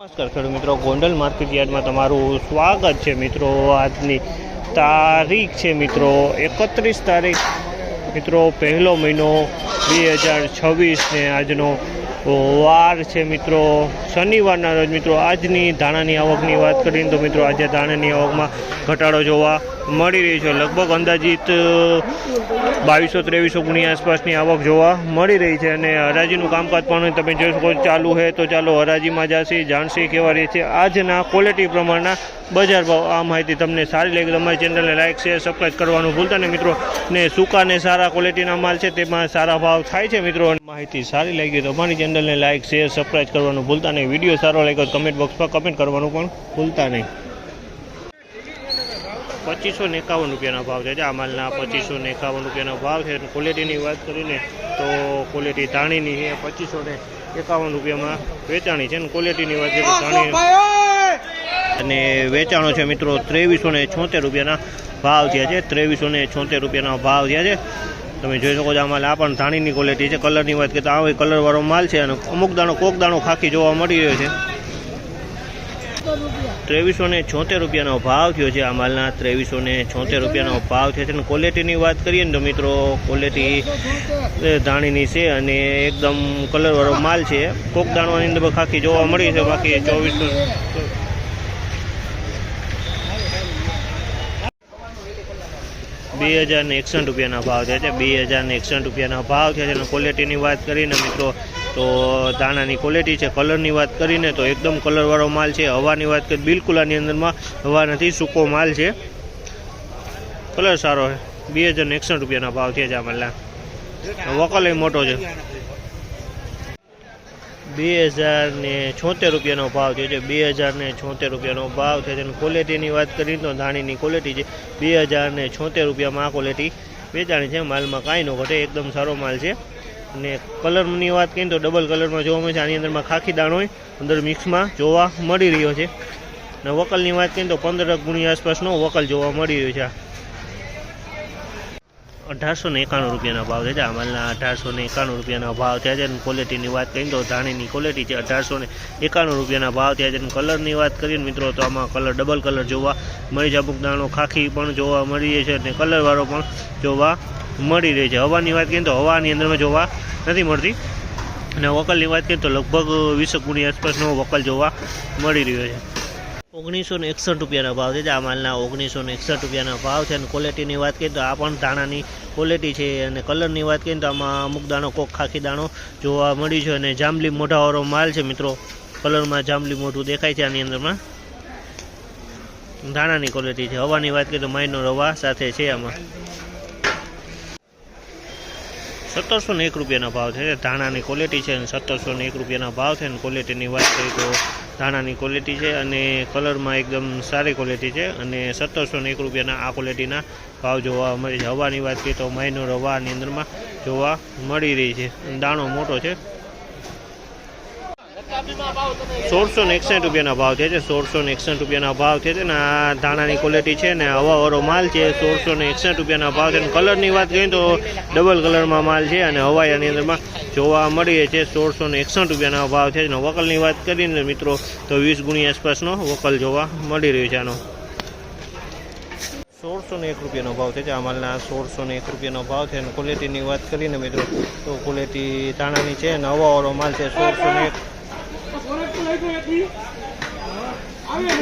નમસ્કાર, ખેડૂત મિત્રો. ગોંડલ માર્કેટ યાર્ડમાં તમારું સ્વાગત છે મિત્રો. આજની તારીખ છે મિત્રો એકત્રીસ તારીખ. મિત્રો, પહેલો મહિનો બે હજાર છવ્વીસને આજનો વાર છે મિત્રો, શનિવારના રોજ મિત્રો આજની ધાણાની આવકની વાત કરીને તો મિત્રો આજે ધાણાની આવકમાં ઘટાડો જોવા મળી રહ્યો છે. લગભગ અંદાજિત બાવીસો ત્રેવીસો ગુણી આસપાસની આવક જોવા મળી રહી છે અને હરાજીનું કામકાજ પણ તમે જોઈ શકો ચાલુ છે તો ચાલો હરાજીમાં જાશી, જાણશી કેવા રહે છે. આજના ક્વોલિટી પ્રમાણના બજાર ભાવ આ માહિતી તમને સારી લાગી તમારી ચેનલને લાઇક શેર સબસ્ક્રાઈબ કરવાનું ભૂલતા નહીં મિત્રો. ને સૂકા ને સારા ક્વોલિટીના માલ છે તેમાં સારા ભાવ થાય છે મિત્રો માહિતી સારી લાગી તો અમારી ચેનલને લાઇક શેર સબસ્ક્રાઈબ કરવાનું ભૂલતા નહીં. વીડિયો સારો લાગ્યો કમેન્ટ બોક્સમાં કમેન્ટ કરવાનું પણ ભૂલતા નહીં. પચીસો ને એકાવન રૂપિયાના ભાવ છે. આ માલના પચીસો ને એકાવન રૂપિયાનો ભાવ છે. ક્વોલિટીની વાત કરીને તો ક્વોલિટી ધાણીની છે. પચીસો ને એકાવન રૂપિયામાં વેચાણી છે. અને ક્વોલિટીની વાત કરીએ ધાણી અને વેચાણો છે મિત્રો ત્રેવીસો ને છોતેર રૂપિયાના ભાવ થયા છે. ત્રેવીસો ને છોતેર રૂપિયાના ભાવ થયા છે. તમે જોઈ શકો છો આ માલ આ પણ ધાણીની ક્વોલિટી છે કલરની વાત કરીએ તો આ કલરવાળો માલ છે અને અમુક દાણો, કોક દાણો ખાખી જોવા મળી રહ્યો છે. ત્રેવીસો ને છોતેર રૂપિયાનો ભાવ થયો છે આ માલના ત્રેવીસો ને છોતેર રૂપિયાનો ભાવ થયો છે. અને ક્વોલિટીની વાત કરીએ ને તો મિત્રો ક્વોલિટી ધાણીની છે અને એકદમ કલરવાળો માલ છે. કોક દાણવાની અંદર ખાખી જોવા મળી છે, બાકી ચોવીસો બે હજાર ને એકસઠ રૂપિયાના ભાવ છે. બે હજાર ને એકસઠ રૂપિયાના ભાવ છે. અને ક્વોલિટીની વાત કરીને મિત્રો, તો દાણાની ક્વોલિટી છે કલરની વાત કરીને તો એકદમ કલરવાળો માલ છે. હવાની વાત કરીએ, બિલકુલ આની અંદરમાં હવા નથી, સૂકો માલ છે. કલર સારો છે. બે હજાર ને એકસઠ રૂપિયાના ભાવ છે આ માલના. વકલ એ મોટો છે. બે હજાર ને છોતેર રૂપિયાનો ભાવ થયો છે. બે હજાર ને છોતેર રૂપિયાનો ભાવ થયો છે. અને ક્વોલિટીની વાત કરીએ તો ધાણીની ક્વોલિટી છે. બે હજાર ને છોતેર રૂપિયામાં આ ક્વોલિટી વેચાણી છે. માલમાં કાંઈ ન ઘટે. એકદમ સારો માલ છે. અને કલરની વાત કરીએ તો ડબલ કલરમાં જોવા મળે છે. આની અંદરમાં ખાખી દાણો અંદર મિક્સમાં જોવા મળી રહ્યો છે. અને વકલની વાત કરીએ તો પંદર ગુણી આસપાસનો વકલ જોવા મળી રહ્યો છે. અઢારસો ને એકાણું રૂપિયાના ભાવ છે. આ માલના અઢારસો ને એકાણું રૂપિયાનો ભાવ થયા છે. અને ક્વોલિટીની વાત કરીએ તો ધાણીની ક્વોલિટી છે અઢારસો ને એકાણું રૂપિયાના ભાવ થયા છે. અને કલરની વાત કરીએ મિત્રો તો આમાં કલર ડબલ કલર જોવા મળી છે. અમુક દાણો ખાખી પણ જોવા મળી છે અને કલરવાળો પણ જોવા મળી રહી છે. હવાની વાત કરીએ તો હવાની અંદરમાં જોવા નથી મળતી. અને વકલની વાત કરીએ તો લગભગ વીસ ગુણી આસપાસનો વકલ જોવા મળી રહ્યો છે. ઓગણીસો ને એકસઠ રૂપિયાના ભાવ છે. આ માલના ઓગણીસો ને એકસઠ રૂપિયાના ભાવ છે. અને ક્વોલિટીની વાત કરીએ તો આ પણ દાણાની ક્વોલિટી છે. અને કલરની વાત કરીએ તો આમાં અમુક દાણો કોક ખાખી દાણો જોવા મળી છે. અને જાંબલી મોઢાવાળો માલ છે મિત્રો. કલરમાં જાંબલી મોઢું દેખાય છે આની અંદરમાં. દાણાની ક્વોલિટી છે. હવાની વાત કરીએ તો માઇનો રવા સાથે છે આમાં. સત્તરસો ને એક રૂપિયાના ભાવ છે. ધાણાની ક્વોલિટી છે અને સત્તરસો ને એક રૂપિયાના ભાવ છે. અને ક્વોલિટીની વાત કરીએ તો ધાણાની ક્વોલિટી છે અને કલરમાં એકદમ સારી ક્વોલિટી છે અને સત્તરસો ને એક રૂપિયાના આ ક્વોલિટીના ભાવ જોવા મળે છે. હવાની વાત કરીએ તો મહિનો રવાની અંદરમાં જોવા મળી રહી છે. દાણો મોટો છે. સોળસો ને એકસઠ રૂપિયાના ભાવ થયા છે. સોળસો ને એકસઠ રૂપિયાના ભાવ છે ને આ ધાણાની ક્વોલિટી છે ને હવાવાળો માલ છે. સોળસો ને એકસઠ રૂપિયાના ભાવ છે. અને કલરની વાત કરીએ તો ડબલ કલરમાં માલ છે અને હવાઈ આની અંદરમાં જોવા મળીએ છે સોળસો ને એકસઠ રૂપિયાના ભાવ છે. અને વકલની વાત કરીને મિત્રો તો વીસ ગુણી આસપાસનો વકલ જોવા મળી રહ્યો છે આનો. સોળસો ને એક રૂપિયાનો ભાવ છે આ માલના સોળસો ને એક રૂપિયાનો ભાવ છે. અને ક્વોલિટીની વાત કરીને મિત્રો તો ક્વોલિટી ધાણાની છે અને હવાવાળો માલ છે સોળસો ને એક. લઈ ગયો એટલી આવે